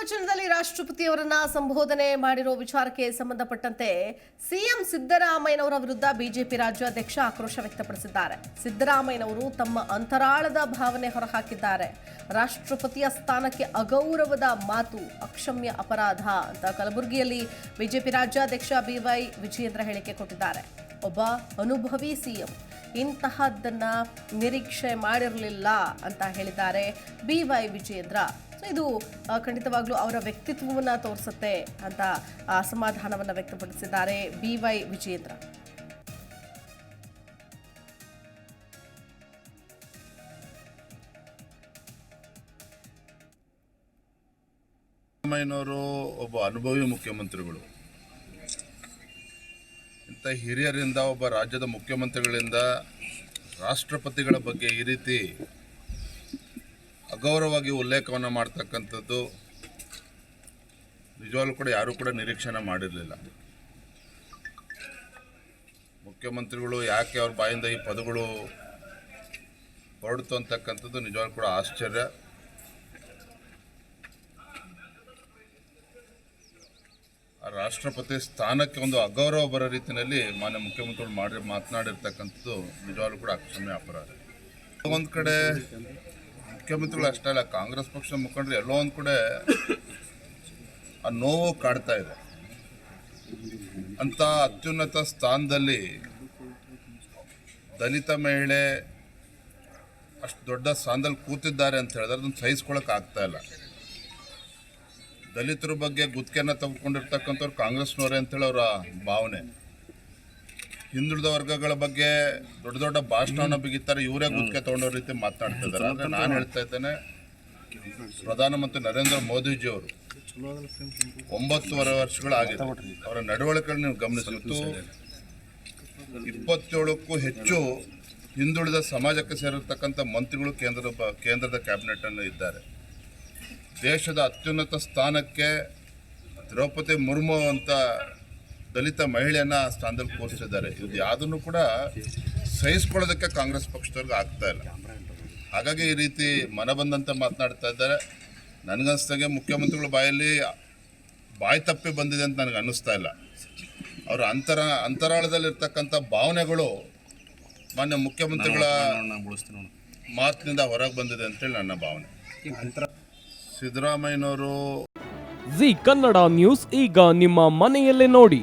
ಏಕವಚನದಲ್ಲಿ ರಾಷ್ಟ್ರಪತಿಯವರನ್ನ ಸಂಬೋಧನೆ ಮಾಡಿರೋ ವಿಚಾರಕ್ಕೆ ಸಂಬಂಧಪಟ್ಟಂತೆ ಸಿಎಂ ಸಿದ್ದರಾಮಯ್ಯನವರ ವಿರುದ್ಧ ಬಿಜೆಪಿ ರಾಜ್ಯಾಧ್ಯಕ್ಷ ಆಕ್ರೋಶ ವ್ಯಕ್ತಪಡಿಸಿದ್ದಾರೆ. ಸಿದ್ದರಾಮಯ್ಯನವರು ತಮ್ಮ ಅಂತರಾಳದ ಭಾವನೆ ಹೊರಹಾಕಿದ್ದಾರೆ. ರಾಷ್ಟ್ರಪತಿಯ ಸ್ಥಾನಕ್ಕೆ ಅಗೌರವದ ಮಾತು ಅಕ್ಷಮ್ಯ ಅಪರಾಧ ಅಂತ ಕಲಬುರಗಿಯಲ್ಲಿ ಬಿಜೆಪಿ ರಾಜ್ಯಾಧ್ಯಕ್ಷ ಬಿವೈ ವಿಜಯೇಂದ್ರ ಹೇಳಿಕೆ ಕೊಟ್ಟಿದ್ದಾರೆ. ಒಬ್ಬ ಅನುಭವಿ ಸಿಎಂ ಇಂತಹದ್ದನ್ನ ನಿರೀಕ್ಷೆ ಮಾಡಿರಲಿಲ್ಲ ಅಂತ ಹೇಳಿದ್ದಾರೆ ಬಿವೈ ವಿಜಯೇಂದ್ರ. ಇದು ಖಂಡಿತವಾಗ್ಲೂ ಅವರ ವ್ಯಕ್ತಿತ್ವವನ್ನ ತೋರಿಸುತ್ತೆ ಅಂತ ಅಸಮಾಧಾನವನ್ನ ವ್ಯಕ್ತಪಡಿಸಿದ್ದಾರೆ ಬಿ ವೈ ವಿಜಯೇಂದ್ರ. ಸಿದ್ದರಾಮಯ್ಯನವರು ಒಬ್ಬ ಅನುಭವಿ ಮುಖ್ಯಮಂತ್ರಿಗಳು. ಇಂಥ ಹಿರಿಯರಿಂದ ಒಬ್ಬ ರಾಜ್ಯದ ಮುಖ್ಯಮಂತ್ರಿಗಳಿಂದ ರಾಷ್ಟ್ರಪತಿಗಳ ಬಗ್ಗೆ ಈ ರೀತಿ ಅಗೌರವವಾಗಿ ಉಲ್ಲೇಖವನ್ನು ಮಾಡ್ತಕ್ಕಂಥದ್ದು ನಿಜವಾಗ್ಲೂ ಕೂಡ ಯಾರೂ ಕೂಡ ನಿರೀಕ್ಷಣೆ ಮಾಡಿರಲಿಲ್ಲ. ಮುಖ್ಯಮಂತ್ರಿಗಳು ಯಾಕೆ ಅವ್ರ ಬಾಯಿಂದ ಈ ಪದಗಳು ಹೊರಡ್ತು ಅಂತಕ್ಕಂಥದ್ದು ನಿಜವಾಗ್ಲೂ ಕೂಡ ಆಶ್ಚರ್ಯ. ರಾಷ್ಟ್ರಪತಿ ಸ್ಥಾನಕ್ಕೆ ಒಂದು ಅಗೌರವ ಬರೋ ರೀತಿಯಲ್ಲಿ ಮಾನ್ಯ ಮುಖ್ಯಮಂತ್ರಿಗಳು ಮಾಡಿ ಮಾತನಾಡಿರ್ತಕ್ಕಂಥದ್ದು ನಿಜವಾಗ್ಲೂ ಕೂಡ ಅಕ್ಷಮ್ಯ ಅಪರಾಧ. ಒಂದು ಕಡೆ ಮುಖ್ಯಮಂತ್ರಿಗಳು ಅಷ್ಟೇ ಅಲ್ಲ, ಕಾಂಗ್ರೆಸ್ ಪಕ್ಷದ ಮುಖಂಡರು ಎಲ್ಲೋ ಒಂದು ಕಡೆ ಆ ನೋವು ಕಾಡ್ತಾ ಇದೆ. ಅಂತ ಅತ್ಯುನ್ನತ ಸ್ಥಾನದಲ್ಲಿ ದಲಿತ ಮಹಿಳೆ ಅಷ್ಟು ದೊಡ್ಡ ಸ್ಥಾನದಲ್ಲಿ ಕೂತಿದ್ದಾರೆ ಅಂತ ಹೇಳಿದ್ರೆ ಅದನ್ನು ಸಹಿಸ್ಕೊಳಕ್ ಆಗ್ತಾ ಇಲ್ಲ. ದಲಿತರ ಬಗ್ಗೆ ಗುತ್ತಿಗೆನ ತಗೊಂಡಿರ್ತಕ್ಕಂಥವ್ರು ಕಾಂಗ್ರೆಸ್ನವರೇ ಅಂತೇಳಿ ಅವರ ಭಾವನೆ. ಹಿಂದುಳಿದ ವರ್ಗಗಳ ಬಗ್ಗೆ ದೊಡ್ಡ ದೊಡ್ಡ ಭಾಷಣವನ್ನು ಬಿಗಿತಾರೆ ಇವರೇ ಗುತ್ತಿಗೆ ತಗೊಂಡೋ ರೀತಿ ಮಾತನಾಡ್ತಿದ್ದಾರೆ ಆದರೆ ನಾನು ಹೇಳ್ತಾ ಇದ್ದೇನೆ ಪ್ರಧಾನಮಂತ್ರಿ ನರೇಂದ್ರ ಮೋದಿಜಿಯವರು ಒಂಬತ್ತುವರೆ ವರ್ಷಗಳಾಗಿದೆ. ಅವರ ನಡವಳಿಕೆಯನ್ನು ನೀವು ಗಮನಿಸಿತ್ತು ಇಪ್ಪತ್ತೇಳಕ್ಕೂ ಹೆಚ್ಚು ಹಿಂದುಳಿದ ಸಮಾಜಕ್ಕೆ ಸೇರಿರ್ತಕ್ಕಂಥ ಮಂತ್ರಿಗಳು ಕೇಂದ್ರದ ಕೇಂದ್ರದ ಕ್ಯಾಬಿನೆಟನ್ನು ಇದ್ದಾರೆ. ದೇಶದ ಅತ್ಯುನ್ನತ ಸ್ಥಾನಕ್ಕೆ ದ್ರೌಪದಿ ಮುರ್ಮು ಅಂತ ದಲಿತ ಮಹಿಳೆಯನ್ನ ಆ ಸ್ಥಾನದಲ್ಲಿ ಕೂರಿಸಿದ್ದಾರೆ ಇದು ಯಾವುದನ್ನು ಕೂಡ ಸಹಿಸ್ಕೊಳ್ಳೋದಕ್ಕೆ ಕಾಂಗ್ರೆಸ್ ಪಕ್ಷದವ್ರಿಗೆ ಆಗ್ತಾ ಇಲ್ಲ. ಹಾಗಾಗಿ ಈ ರೀತಿ ಮನ ಬಂದಂತ ಮಾತನಾಡ್ತಾ ಇದ್ದಾರೆ. ನನಗನ್ಸ್ದಾಗೆ ಮುಖ್ಯಮಂತ್ರಿಗಳ ಬಾಯಲ್ಲಿ ಬಾಯಿ ತಪ್ಪಿ ಬಂದಿದೆ ಅಂತ ನನಗೆ ಅನ್ನಿಸ್ತಾ ಇಲ್ಲ. ಅವರ ಅಂತರ, ಅಂತರಾಳದಲ್ಲಿರ್ತಕ್ಕಂಥ ಭಾವನೆಗಳು ಮಾನ್ಯ ಮುಖ್ಯಮಂತ್ರಿಗಳ ಮಾತಿನಿಂದ ಹೊರಗೆ ಬಂದಿದೆ ಅಂತೇಳಿ ನನ್ನ ಭಾವನೆ. ಸಿದ್ದರಾಮಯ್ಯನವರು ಜಿ ಕನ್ನಡ ನ್ಯೂಸ್ ಈಗ ನಿಮ್ಮ ಮನೆಯಲ್ಲೇ ನೋಡಿ.